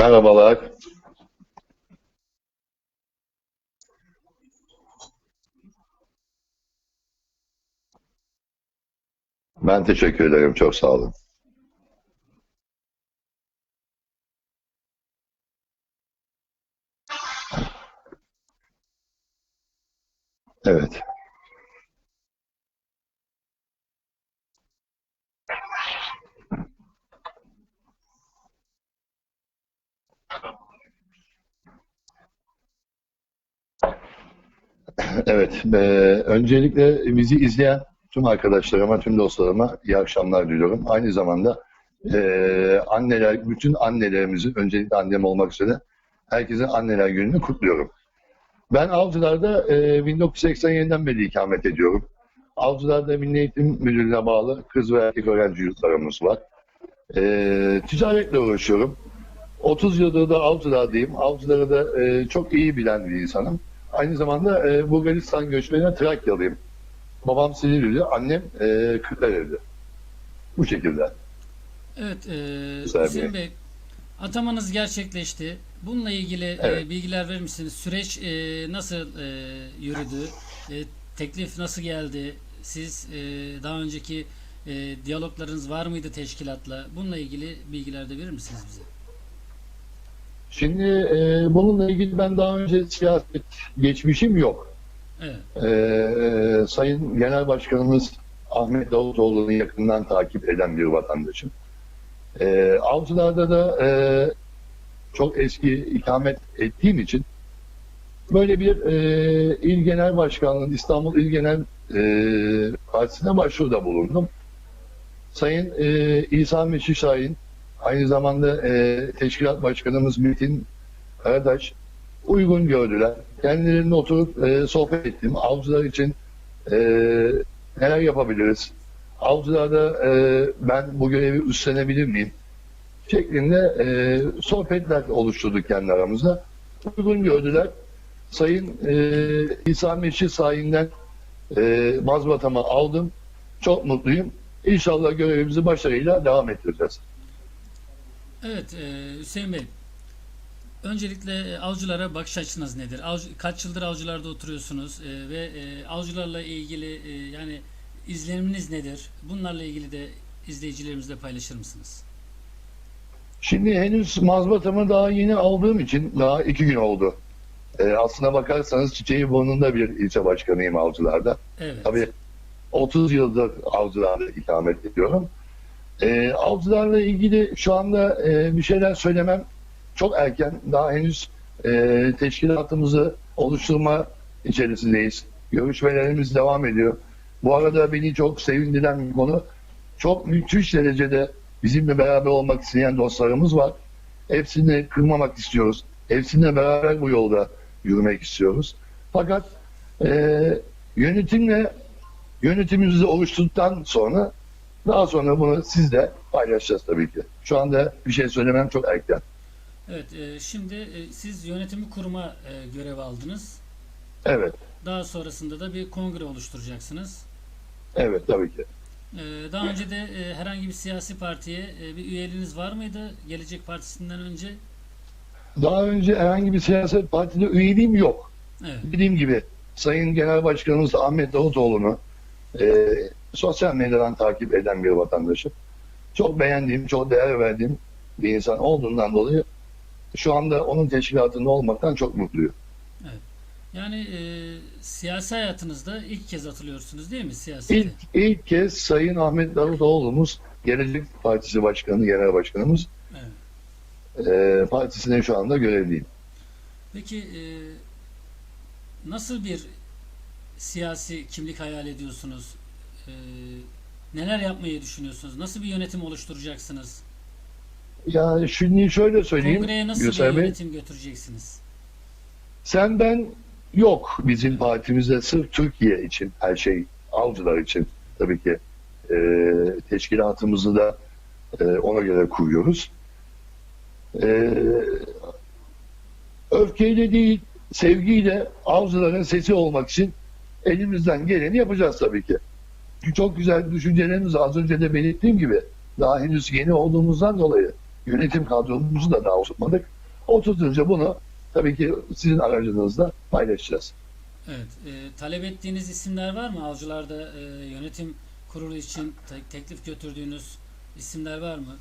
Merhabalar. Ben teşekkür ederim. Çok sağ olun. Evet. Evet. eee, öncelikle bizi izleyen tüm arkadaşlarıma, tüm dostlarıma iyi akşamlar diliyorum. Aynı zamanda eee, anneler, bütün annelerimizi, öncelikle annem olmak üzere herkesin anneler gününü kutluyorum. Ben Avcılar'da eee 1987'den beri ikamet ediyorum. Avcılar'da Milli Eğitim Müdürlüğü'ne bağlı kız ve erkek öğrenci yurtlarımız var. Eee, ticaretle uğraşıyorum. 30 yıldır da Avcılar'dayım. Avcılar'ı da eee, çok iyi bilen bir insanım. Aynı zamanda eee Bulgaristan göçmeni Trakyalıyım. Babam Silivri'li, annem eee Kırklareli. Bu şekilde. Evet, e, Güzel Hüseyin bir- Bey, atamanız gerçekleşti. Bununla ilgili e, Evet. bilgiler verir misiniz? Süreç e, nasıl e, yürüdü? E, teklif nasıl geldi? Siz e, daha önceki e, diyaloglarınız var mıydı teşkilatla? Bununla ilgili bilgiler de verir misiniz bize? Şimdi eee, bununla ilgili ben daha önce siyaset geçmişim yok. Evet, Eee, Sayın Genel Başkanımız Ahmet Davutoğlu'nu yakından takip eden bir vatandaşım. Eee Avcılar'da da eee, çok eski ikamet ettiğim için böyle bir eee İl Genel Başkanlığı, İstanbul İl Genel eee Partisi'ne başvuruda bulundum. Sayın eee İsa Meşi Şahin, aynı zamanda eee, Teşkilat Başkanımız Metin Karadaş uygun gördüler. Kendilerine oturup eee, sohbet ettim. Avcılar için eee, neler yapabiliriz? Avcılarda eee, ben bu görevi üstlenebilir miyim? Şeklinde eee, sohbetler oluşturduk kendi aramızda. Uygun gördüler. Sayın eee İsa Meşi Şahin'den eee mazbatamı aldım. Çok mutluyum. İnşallah görevimizi başarıyla devam ettireceğiz. Evet e, Hüseyin Bey. Öncelikle e, avcılara bakış açınız nedir? Avcı- kaç yıldır avcılarda oturuyorsunuz e, ve e, avcılarla ilgili e, yani izleniminiz nedir? Bunlarla ilgili de izleyicilerimizle paylaşır mısınız? Şimdi henüz mazbatamı daha yeni aldığım için daha iki gün oldu. Aslına bakarsanız çiçeği burnunda bir ilçe başkanıyım avcılarda. Evet. Tabii 30 yıldır avcılarda ikamet ediyorum. Ee, avcılarla ilgili şu anda e, bir şeyler söylemem çok erken. Daha henüz e, teşkilatımızı oluşturma içerisindeyiz. Görüşmelerimiz devam ediyor. Bu arada beni çok sevindiren bir konu. Çok müthiş derecede bizimle beraber olmak isteyen dostlarımız var. Hepsini kırmamak istiyoruz. Hepsininle beraber bu yolda yürümek istiyoruz. Fakat e, yönetimle yönetimimizi oluşturduktan sonra daha sonra bunu sizle paylaşacağız tabii ki. Şu anda bir şey söylemem çok erken. Evet, e, şimdi e, siz yönetimi kurma e, görevi aldınız. Evet, Daha sonrasında da bir kongre oluşturacaksınız. evet tabii ki. E, daha önce de e, herhangi bir siyasi partiye e, bir üyeliğiniz var mıydı? Gelecek Partisi'nden önce. Daha önce herhangi bir siyaset partide üyeliğim yok. Evet, Dediğim gibi Sayın Genel Başkanımız Ahmet Davutoğlu'nu e, sosyal medyadan takip eden bir vatandaşım. Çok beğendiğim, çok değer verdiğim bir insan olduğundan dolayı şu anda onun teşkilatında olmaktan çok mutluyum. yani e, siyasi hayatınızda ilk kez atılıyorsunuz değil mi siyasete? İlk, ilk kez Sayın Ahmet Davutoğlu'muz Gelecek Partisi Başkanı, Genel Başkanımız Evet. e, partisine şu anda görevliyim. Peki e, nasıl bir siyasi kimlik hayal ediyorsunuz? E, neler yapmayı düşünüyorsunuz? Nasıl bir yönetim oluşturacaksınız? Ya şimdi şöyle söyleyeyim Kongreye nasıl Gülser bir Bey. yönetim götüreceksiniz? Sen ben yok bizim partimizde sırf Türkiye için her şey avcılar için tabii ki e, teşkilatımızı da e, ona göre kuruyoruz. E, öfkeyle değil sevgiyle avcıların sesi olmak için elimizden geleni yapacağız tabii ki. Çok güzel düşüncelerimiz az önce de belirttiğim gibi daha henüz yeni olduğumuzdan dolayı Yönetim kadromuzu da daha oturtmadık. Oturtunca bunu tabii ki sizin aracınızla paylaşacağız. Evet. e, talep ettiğiniz isimler var mı? Avcılarda e, yönetim kurulu için te- teklif götürdüğünüz isimler var mı?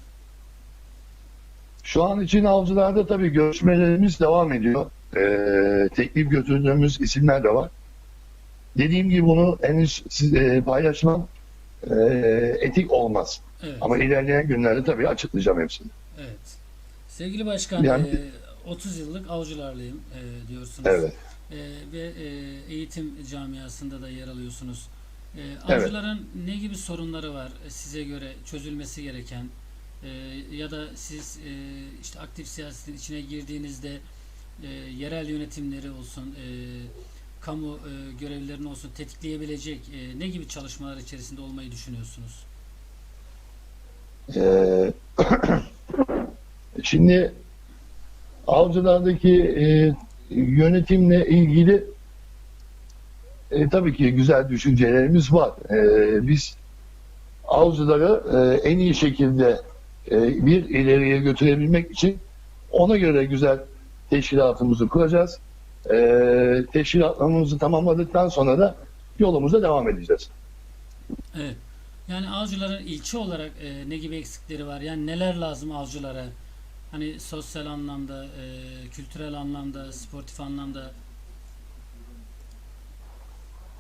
Şu an için avcılarda tabii görüşmelerimiz devam ediyor. Ee, teklif götürdüğümüz isimler de var. Dediğim gibi bunu henüz siz, e, paylaşmam e, etik olmaz. Evet. Ama ilerleyen günlerde tabii açıklayacağım hepsini. Evet. Sevgili başkan, Yani- e, 30 yıllık avcılarlıyım e, diyorsunuz. Evet. E, ve e, eğitim camiasında da yer alıyorsunuz. E, Evet. avcıların ne gibi sorunları var e, size göre çözülmesi gereken E, ya da siz e, işte aktif siyasetin içine girdiğinizde e, yerel yönetimleri olsun, e, kamu e, görevlilerinin olsun tetikleyebilecek e, ne gibi çalışmalar içerisinde olmayı düşünüyorsunuz? Ee, şimdi avcılardaki e, yönetimle ilgili e, tabii ki güzel düşüncelerimiz var. E, biz avcıları e, en iyi şekilde e, bir ileriye götürebilmek için ona göre güzel teşkilatımızı kuracağız. E, teşkilatlarımızı tamamladıktan sonra da yolumuza devam edeceğiz. Evet. Yani avcıların ilçe olarak e, ne gibi eksikleri var? Yani neler lazım avcılara? Hani sosyal anlamda, e, kültürel anlamda, sportif anlamda.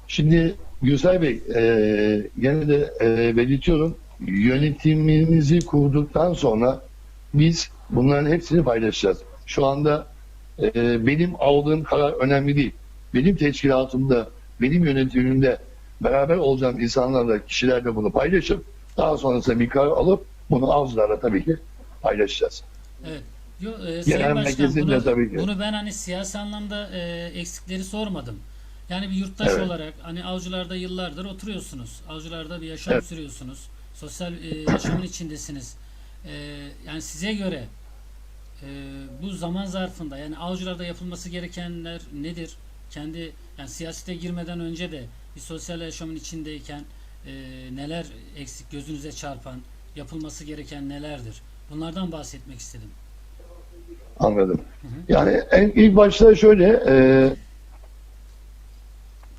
Şimdi Gürsel Bey, e, gene de e, belirtiyorum, yönetimimizi kurduktan sonra biz bunların hepsini paylaşacağız. Şu anda e, benim aldığım karar önemli değil. Benim teşkilatımda, benim yönetimimde beraber olacağım insanlarla, kişilerle bunu paylaşıp daha sonrasında bir karar alıp bunu avcılarla tabii ki paylaşacağız. Evet. Yo, e, Sayın Başkan bunu, tabii ki. bunu ben hani siyasi anlamda e, eksikleri sormadım. Yani bir yurttaş Evet. olarak hani avcılarda yıllardır oturuyorsunuz. Avcılarda bir yaşam Evet. sürüyorsunuz. Sosyal e, yaşamın içindesiniz. E, yani size göre e, bu zaman zarfında yani avcılarda yapılması gerekenler nedir? Kendi yani siyasete girmeden önce de bir sosyal yaşamın içindeyken e, neler eksik gözünüze çarpan yapılması gereken nelerdir? Bunlardan bahsetmek istedim. Anladım. Yani en ilk başta şöyle, e,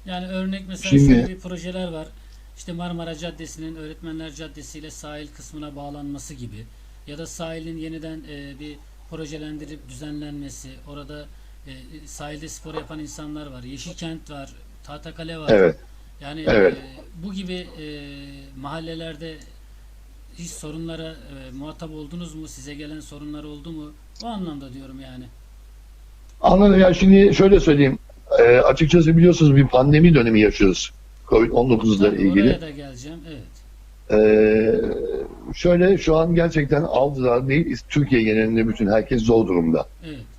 Yani örnek mesela Şimdi- projeler var. İşte Marmara Caddesi'nin Öğretmenler Caddesi ile sahil kısmına bağlanması gibi ya da sahilin yeniden e, bir projelendirip düzenlenmesi. Orada e, sahilde spor yapan insanlar var. Yeşilkent var. Tahtakale var. evet. Yani Evet. e, bu gibi e, mahallelerde hiç sorunlara e, muhatap oldunuz mu? Size gelen sorunlar oldu mu? O anlamda diyorum yani. Anladım ya şimdi şöyle söyleyeyim. Ee, açıkçası biliyorsunuz bir pandemi dönemi yaşıyoruz. Covid-19 ile ilgili. Oraya da geleceğim. Evet. Ee, şöyle şu an gerçekten avcılar değil Türkiye genelinde bütün herkes zor durumda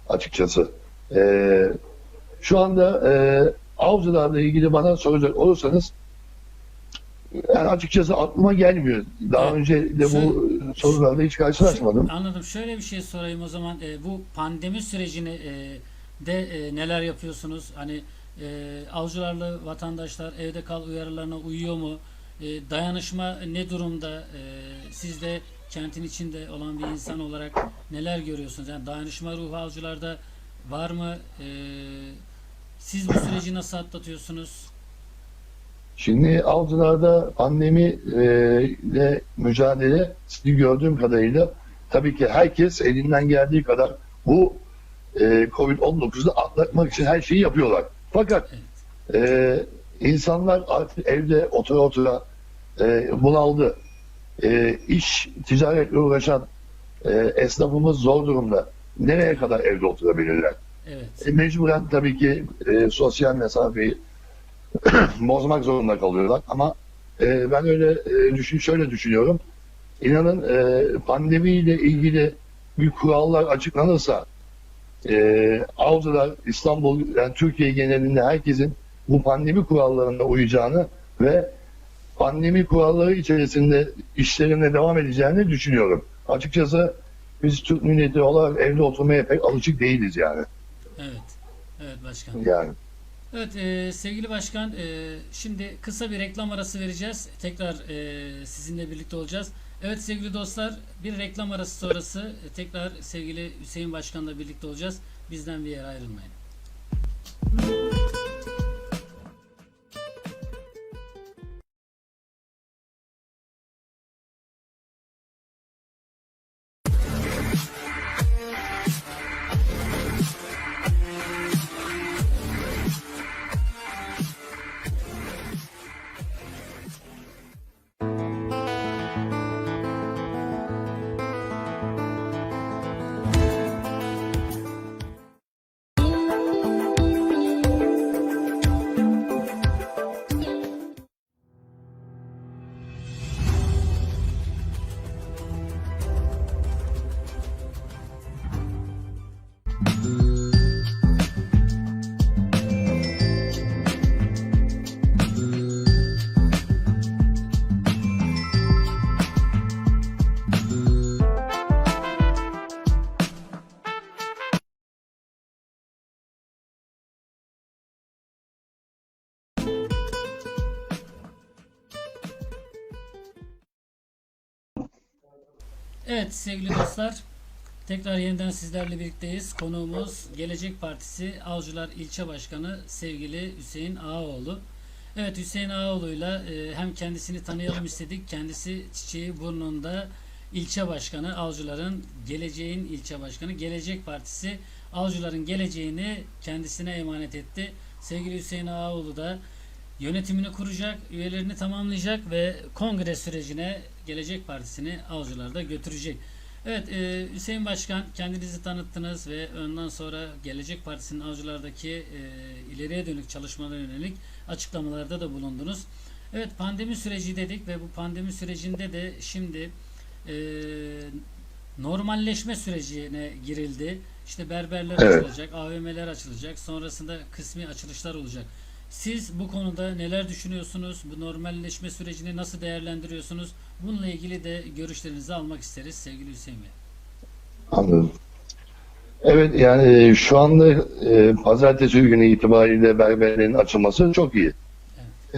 açıkçası. Ee, şu anda e, avcılarla ilgili bana soracak olursanız yani açıkçası aklıma gelmiyor. Daha Evet. önce de bu sorularla hiç karşılaşmadım. Anladım. Şöyle bir şey sorayım o zaman. E, bu pandemi sürecini e, de e, neler yapıyorsunuz? Hani e, avcılarla vatandaşlar evde kal uyarılarına uyuyor mu? E, dayanışma ne durumda? E, siz de kentin içinde olan bir insan olarak neler görüyorsunuz? Yani dayanışma ruhu avcılarda var mı? E, siz bu süreci nasıl atlatıyorsunuz? Şimdi avcılarda pandemi e, ile mücadele sizi gördüğüm kadarıyla tabii ki herkes elinden geldiği kadar bu e, Covid-19'u atlatmak için her şeyi yapıyorlar. Fakat e, insanlar artık evde otura otura e, bunaldı. E, iş, ticaretle uğraşan e, esnafımız zor durumda. Nereye kadar evde oturabilirler? Evet. E, mecburen tabii ki e, sosyal mesafeyi bozmak zorunda kalıyorlar. Ama e, ben öyle e, düşün, şöyle düşünüyorum. İnanın e, pandemiyle ilgili bir kurallar açıklanırsa e, avcılar İstanbul, yani Türkiye genelinde herkesin bu pandemi kurallarına uyacağını ve pandemi kuralları içerisinde işlerine devam edeceğini düşünüyorum. Açıkçası biz Türk milleti olarak evde oturmaya pek alışık değiliz yani. Evet. Evet başkan. Yani. Evet e, sevgili başkan e, şimdi kısa bir reklam arası vereceğiz. Tekrar e, sizinle birlikte olacağız. Evet sevgili dostlar bir reklam arası sonrası e, tekrar sevgili Hüseyin Başkan'la birlikte olacağız. Bizden bir yere ayrılmayın. Evet sevgili dostlar tekrar yeniden sizlerle birlikteyiz. Konuğumuz Gelecek Partisi Avcılar İlçe Başkanı sevgili Hüseyin Ağaoğlu. Evet Hüseyin Ağaoğlu'yla e, hem kendisini tanıyalım istedik. Kendisi Çiçeği Burnu'nda ilçe başkanı, Avcıların Geleceğin ilçe başkanı. Gelecek Partisi Avcıların geleceğini kendisine emanet etti. Sevgili Hüseyin Ağaoğlu da yönetimini kuracak, üyelerini tamamlayacak ve kongre sürecine Gelecek Partisi'ni Avcılar'da götürecek. Evet e, Hüseyin Başkan kendinizi tanıttınız ve ondan sonra Gelecek Partisi'nin Avcılar'daki e, ileriye dönük çalışmalara yönelik açıklamalarda da bulundunuz. Evet pandemi süreci dedik ve bu pandemi sürecinde de şimdi e, normalleşme sürecine girildi. İşte berberler Evet. açılacak, AVM'ler açılacak, sonrasında kısmi açılışlar olacak. Siz bu konuda neler düşünüyorsunuz? Bu normalleşme sürecini nasıl değerlendiriyorsunuz? Bununla ilgili de görüşlerinizi almak isteriz sevgili Hüseyin Bey. Anladım. Evet yani e, şu anda e, pazartesi günü itibariyle berberlerin açılması çok iyi.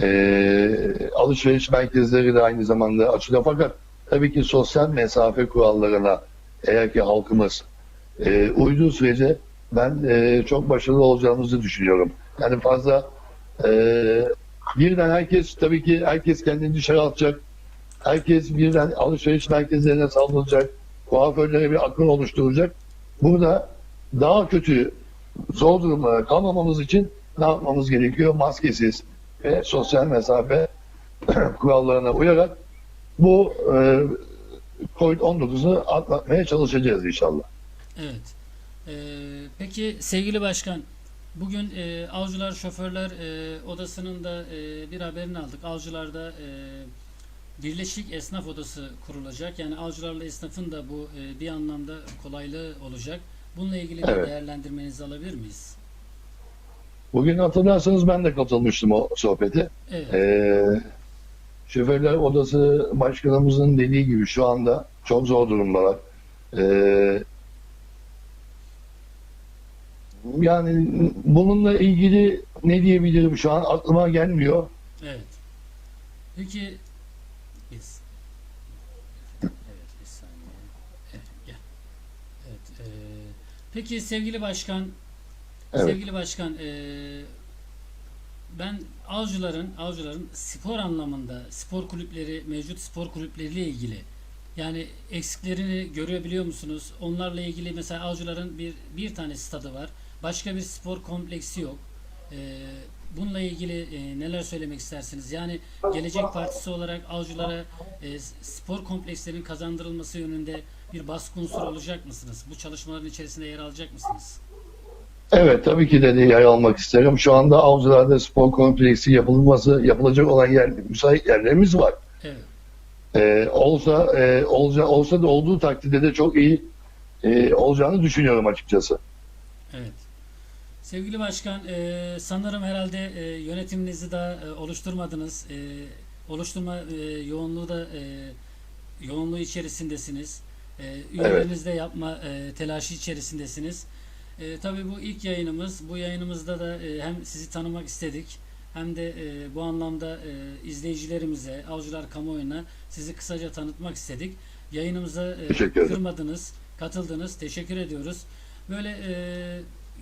E, alışveriş merkezleri de aynı zamanda açılıyor fakat tabii ki sosyal mesafe kurallarına eğer ki halkımız e, uyduğu sürece ben e, çok başarılı olacağımızı düşünüyorum. Yani fazla e, birden herkes tabii ki herkes kendini dışarı atacak. Herkes birden alışveriş merkezlerine saldıracak. Kuaförlere bir akın oluşturacak. Burada daha kötü zor durumlara kalmamamız için ne yapmamız gerekiyor? Maskesiz ve sosyal mesafe kurallarına uyarak bu e, COVID-19'u atlatmaya çalışacağız inşallah. Evet. Ee, peki sevgili başkan, bugün e, Avcılar Şoförler e, Odası'nın da e, bir haberini aldık. Avcılar'da e, Birleşik Esnaf Odası kurulacak. Yani avcılarla esnafın da bu e, bir anlamda kolaylığı olacak. Bununla ilgili de Evet. değerlendirmenizi alabilir miyiz? Bugün hatırlarsanız ben de katılmıştım o sohbete. Evet. Ee, Şoförler Odası Başkanımızın dediği gibi şu anda çok zor durumdalar. Ee, yani bununla ilgili ne diyebilirim şu an aklıma gelmiyor. Evet. Peki biz Evet bir saniye. Evet gel. Evet. e, peki sevgili başkan Evet. sevgili başkan e, ben avcıların avcıların spor anlamında spor kulüpleri mevcut spor kulüpleriyle ilgili yani eksiklerini görebiliyor musunuz? Onlarla ilgili mesela avcıların bir bir tane stadı var. Başka bir spor kompleksi yok. E, bununla ilgili e, neler söylemek istersiniz? Yani Gelecek Partisi olarak avcılara e, spor komplekslerinin kazandırılması yönünde bir baskı unsuru olacak mısınız? Bu çalışmaların içerisinde yer alacak mısınız? Evet tabii ki de yer almak isterim. Şu anda Avcılar'da spor kompleksi yapılması yapılacak olan yer, müsait yerlerimiz var. Evet. Ee, olsa e, olca, olsa da olduğu takdirde de çok iyi e, olacağını düşünüyorum açıkçası. Evet. Sevgili Başkan, e, sanırım herhalde e, yönetiminizi daha e, oluşturmadınız. E, oluşturma e, yoğunluğu da e, yoğunluğu içerisindesiniz. E, üyelerinizde yapma e, telaşı içerisindesiniz. E, tabii bu ilk yayınımız. Bu yayınımızda da e, hem sizi tanımak istedik hem de e, bu anlamda e, izleyicilerimize, avcılar kamuoyuna sizi kısaca tanıtmak istedik. Yayınımıza e, kırmadınız, katıldınız. Teşekkür ediyoruz. Böyle e,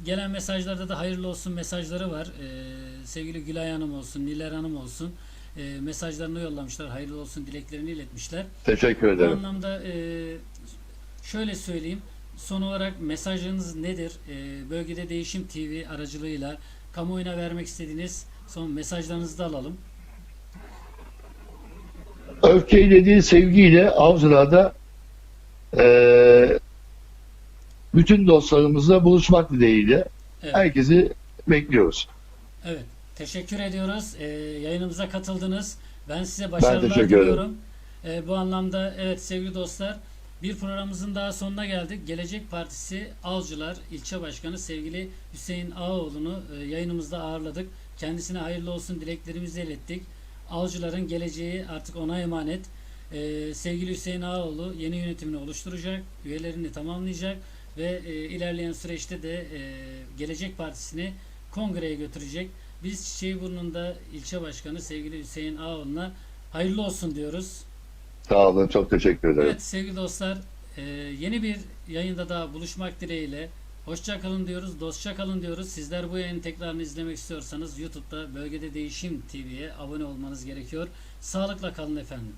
gelen mesajlarda da hayırlı olsun mesajları var. E, sevgili Gülay Hanım olsun, Niler Hanım olsun. E, mesajlarını yollamışlar. Hayırlı olsun dileklerini iletmişler. Teşekkür Bu ederim. anlamda e, şöyle söyleyeyim. Son olarak mesajınız nedir? E, bölgede Değişim TV aracılığıyla kamuoyuna vermek istediğiniz son mesajlarınızı da alalım. Öfkeyle değil sevgiyle Avcılar'da eee bütün dostlarımızla buluşmak dileğiyle Evet. herkesi bekliyoruz. Evet. Teşekkür ediyoruz. E, yayınımıza katıldınız. Ben size başarılar ederim. diliyorum. E, bu anlamda evet sevgili dostlar bir programımızın daha sonuna geldik. Gelecek Partisi Avcılar İlçe Başkanı sevgili Hüseyin Ağaoğlu'nu e, yayınımızda ağırladık. Kendisine hayırlı olsun dileklerimizi ilettik. Avcıların geleceği artık ona emanet. E, sevgili Hüseyin Ağaoğlu yeni yönetimini oluşturacak, üyelerini tamamlayacak ve e, ilerleyen süreçte de e, Gelecek Partisi'ni kongreye götürecek. Biz Çiçeğiburnu'nda ilçe başkanı sevgili Hüseyin Ağaoğlu'na hayırlı olsun diyoruz. Sağ olun, çok teşekkür ederim. Evet sevgili dostlar e, yeni bir yayında daha buluşmak dileğiyle hoşça kalın diyoruz, dostça kalın diyoruz. Sizler bu yayının tekrarını izlemek istiyorsanız YouTube'da Bölgede Değişim TV'ye abone olmanız gerekiyor. Sağlıkla kalın efendim.